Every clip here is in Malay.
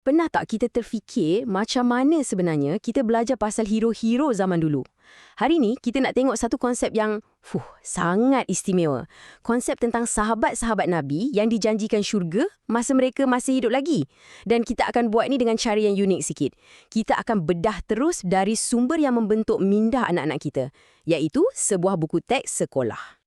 Pernah tak kita terfikir macam mana sebenarnya kita belajar pasal hero-hero zaman dulu? Hari ni kita nak tengok satu konsep yang fuh, sangat istimewa. Konsep tentang sahabat-sahabat Nabi yang dijanjikan syurga masa mereka masih hidup lagi. Dan kita akan buat ni dengan cara yang unik sikit. Kita akan bedah terus dari sumber yang membentuk minda anak-anak kita, iaitu sebuah buku teks sekolah.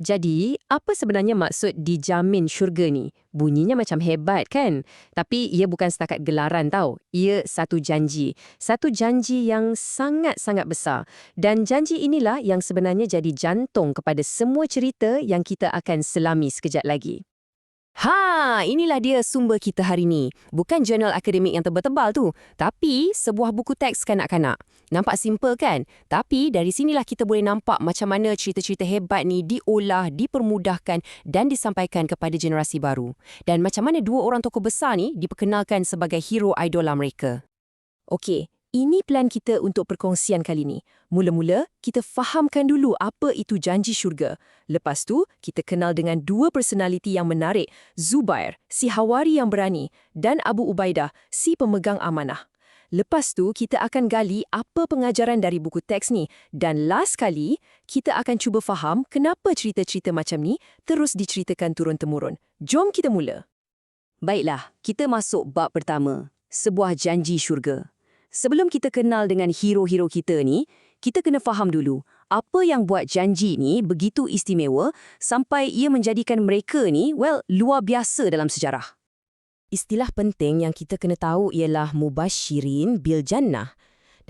Jadi, apa sebenarnya maksud dijamin syurga ni? Bunyinya macam hebat kan? Tapi ia bukan setakat gelaran tau. Ia satu janji. Satu janji yang sangat-sangat besar. Dan janji inilah yang sebenarnya jadi jantung kepada semua cerita yang kita akan selami sekejap lagi. Ha, inilah dia sumber kita hari ni. Bukan jurnal akademik yang tebal-tebal tu, tapi sebuah buku teks kanak-kanak. Nampak simple kan? Tapi dari sinilah kita boleh nampak macam mana cerita-cerita hebat ni diolah, dipermudahkan dan disampaikan kepada generasi baru. Dan macam mana dua orang tokoh besar ni diperkenalkan sebagai hero idola mereka. Okey, ini plan kita untuk perkongsian kali ni. Mula-mula, kita fahamkan dulu apa itu janji syurga. Lepas tu, kita kenal dengan dua personaliti yang menarik, Zubair, si Hawari yang berani, dan Abu Ubaidah, si pemegang amanah. Lepas tu, kita akan gali apa pengajaran dari buku teks ni. Dan last kali, kita akan cuba faham kenapa cerita-cerita macam ni terus diceritakan turun-temurun. Jom kita mula. Baiklah, kita masuk bab pertama. Sebuah janji syurga. Sebelum kita kenal dengan hero-hero kita ni, kita kena faham dulu apa yang buat janji ni begitu istimewa sampai ia menjadikan mereka ni, well, luar biasa dalam sejarah. Istilah penting yang kita kena tahu ialah mubashirin bil jannah.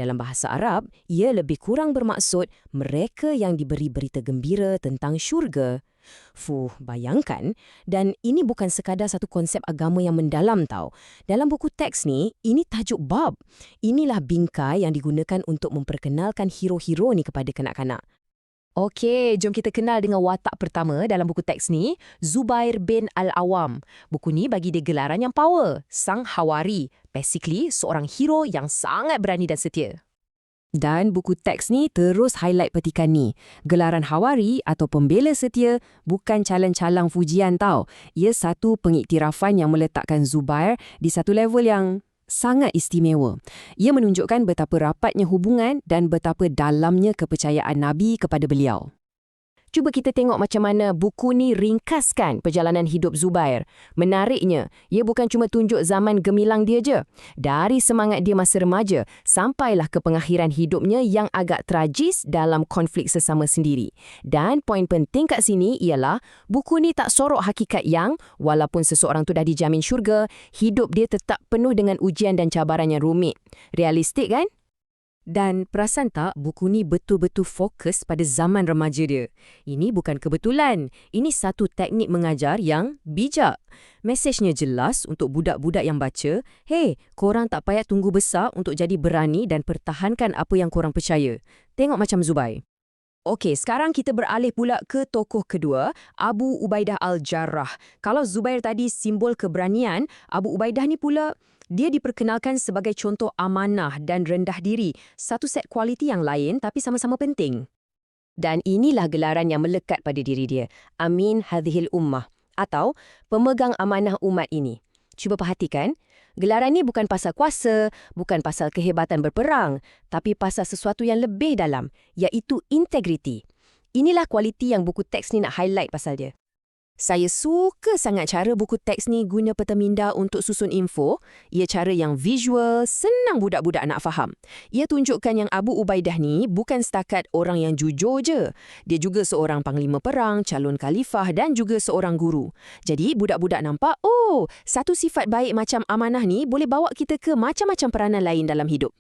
Dalam bahasa Arab, ia lebih kurang bermaksud mereka yang diberi berita gembira tentang syurga. Fuh, bayangkan. Dan ini bukan sekadar satu konsep agama yang mendalam tau. Dalam buku teks ni, ini tajuk bab. Inilah bingkai yang digunakan untuk memperkenalkan hero-hero ni kepada kanak-kanak. Okey, jom kita kenal dengan watak pertama dalam buku teks ni, Zubair bin Al-Awam. Buku ni bagi dia gelaran yang power, Sang Hawari. Basically, seorang hero yang sangat berani dan setia. Dan buku teks ni terus highlight petikan ni. Gelaran Hawari atau pembela setia bukan calon-calang fujian tau. Ia satu pengiktirafan yang meletakkan Zubair di satu level yang sangat istimewa. Ia menunjukkan betapa rapatnya hubungan dan betapa dalamnya kepercayaan Nabi kepada beliau. Cuba kita tengok macam mana buku ni ringkaskan perjalanan hidup Zubair. Menariknya, ia bukan cuma tunjuk zaman gemilang dia je. Dari semangat dia masa remaja, sampailah ke pengakhiran hidupnya yang agak tragis dalam konflik sesama sendiri. Dan poin penting kat sini ialah, buku ni tak sorok hakikat yang, walaupun seseorang tu dah dijamin syurga, hidup dia tetap penuh dengan ujian dan cabaran yang rumit. Realistik kan? Dan perasan tak, buku ni betul-betul fokus pada zaman remaja dia. Ini bukan kebetulan. Ini satu teknik mengajar yang bijak. Mesejnya jelas untuk budak-budak yang baca, hey, korang tak payah tunggu besar untuk jadi berani dan pertahankan apa yang korang percaya. Tengok macam Zubai. Okey, sekarang kita beralih pula ke tokoh kedua, Abu Ubaidah Al-Jarrah. Kalau Zubair tadi simbol keberanian, Abu Ubaidah ni pula dia diperkenalkan sebagai contoh amanah dan rendah diri, satu set kualiti yang lain tapi sama-sama penting. Dan inilah gelaran yang melekat pada diri dia, Amin Hadhil Ummah atau pemegang amanah umat ini. Cuba perhatikan, gelaran ini bukan pasal kuasa, bukan pasal kehebatan berperang, tapi pasal sesuatu yang lebih dalam, iaitu integriti. Inilah kualiti yang buku teks ni nak highlight pasal dia. Saya suka sangat cara buku teks ni guna peta minda untuk susun info. Ia cara yang visual, senang budak-budak nak faham. Ia tunjukkan yang Abu Ubaidah ni bukan setakat orang yang jujur je. Dia juga seorang panglima perang, calon khalifah dan juga seorang guru. Jadi budak-budak nampak, oh, satu sifat baik macam amanah ni boleh bawa kita ke macam-macam peranan lain dalam hidup.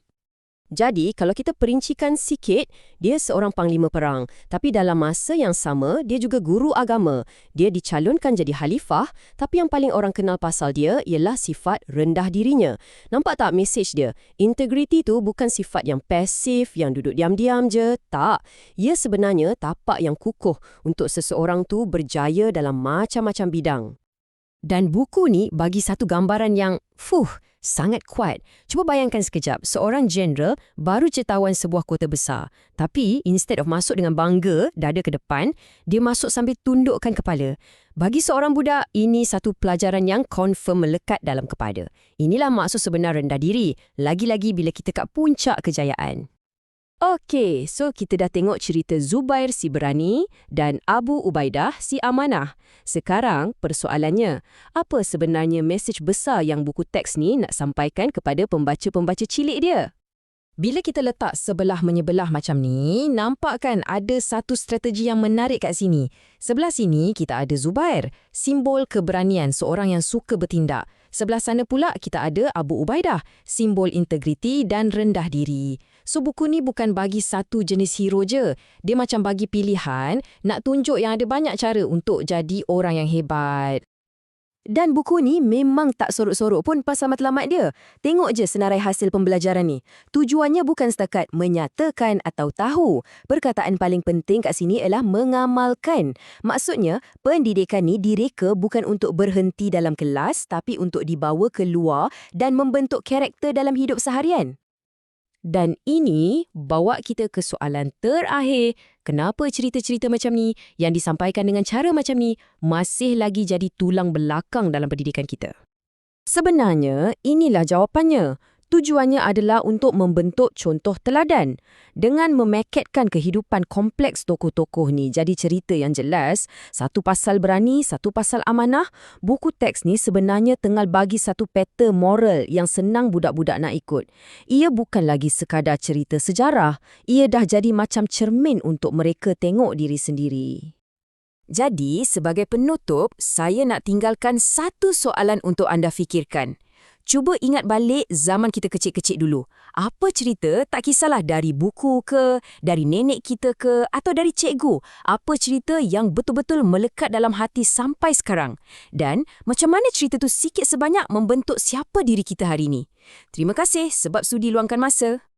Jadi, kalau kita perincikan sikit, dia seorang panglima perang. Tapi dalam masa yang sama, dia juga guru agama. Dia dicalonkan jadi khalifah, tapi yang paling orang kenal pasal dia ialah sifat rendah dirinya. Nampak tak mesej dia? Integriti tu bukan sifat yang pasif, yang duduk diam-diam je. Tak. Ia sebenarnya tapak yang kukuh untuk seseorang tu berjaya dalam macam-macam bidang. Dan buku ni bagi satu gambaran yang, fuh, sangat kuat. Cuba bayangkan sekejap, seorang jeneral baru cetawan sebuah kota besar. Tapi, instead of masuk dengan bangga, dada ke depan, dia masuk sambil tundukkan kepala. Bagi seorang budak, ini satu pelajaran yang confirm melekat dalam kepada. Inilah maksud sebenar rendah diri, lagi-lagi bila kita kat puncak kejayaan. Okey, so kita dah tengok cerita Zubair si berani dan Abu Ubaidah si amanah. Sekarang persoalannya, apa sebenarnya mesej besar yang buku teks ni nak sampaikan kepada pembaca-pembaca cilik dia? Bila kita letak sebelah menyebelah macam ni, nampak kan ada satu strategi yang menarik kat sini. Sebelah sini kita ada Zubair, simbol keberanian seorang yang suka bertindak. Sebelah sana pula kita ada Abu Ubaidah, simbol integriti dan rendah diri. So buku ni bukan bagi satu jenis hero je. Dia macam bagi pilihan nak tunjuk yang ada banyak cara untuk jadi orang yang hebat. Dan buku ni memang tak sorok-sorok pun pasal matlamat dia. Tengok je senarai hasil pembelajaran ni. Tujuannya bukan setakat menyatakan atau tahu. Perkataan paling penting kat sini ialah mengamalkan. Maksudnya, pendidikan ni direka bukan untuk berhenti dalam kelas tapi untuk dibawa keluar dan membentuk karakter dalam hidup seharian. Dan ini bawa kita ke soalan terakhir, kenapa cerita-cerita macam ni yang disampaikan dengan cara macam ni masih lagi jadi tulang belakang dalam pendidikan kita? Sebenarnya, inilah jawapannya. Tujuannya adalah untuk membentuk contoh teladan. Dengan memeketkan kehidupan kompleks tokoh-tokoh ni jadi cerita yang jelas, satu pasal berani, satu pasal amanah, buku teks ni sebenarnya tengah bagi satu peta moral yang senang budak-budak nak ikut. Ia bukan lagi sekadar cerita sejarah, ia dah jadi macam cermin untuk mereka tengok diri sendiri. Jadi, sebagai penutup, saya nak tinggalkan satu soalan untuk anda fikirkan. Cuba ingat balik zaman kita kecil-kecil dulu. Apa cerita, tak kisahlah dari buku ke, dari nenek kita ke, atau dari cikgu. Apa cerita yang betul-betul melekat dalam hati sampai sekarang. Dan macam mana cerita tu sikit sebanyak membentuk siapa diri kita hari ini. Terima kasih sebab sudi luangkan masa.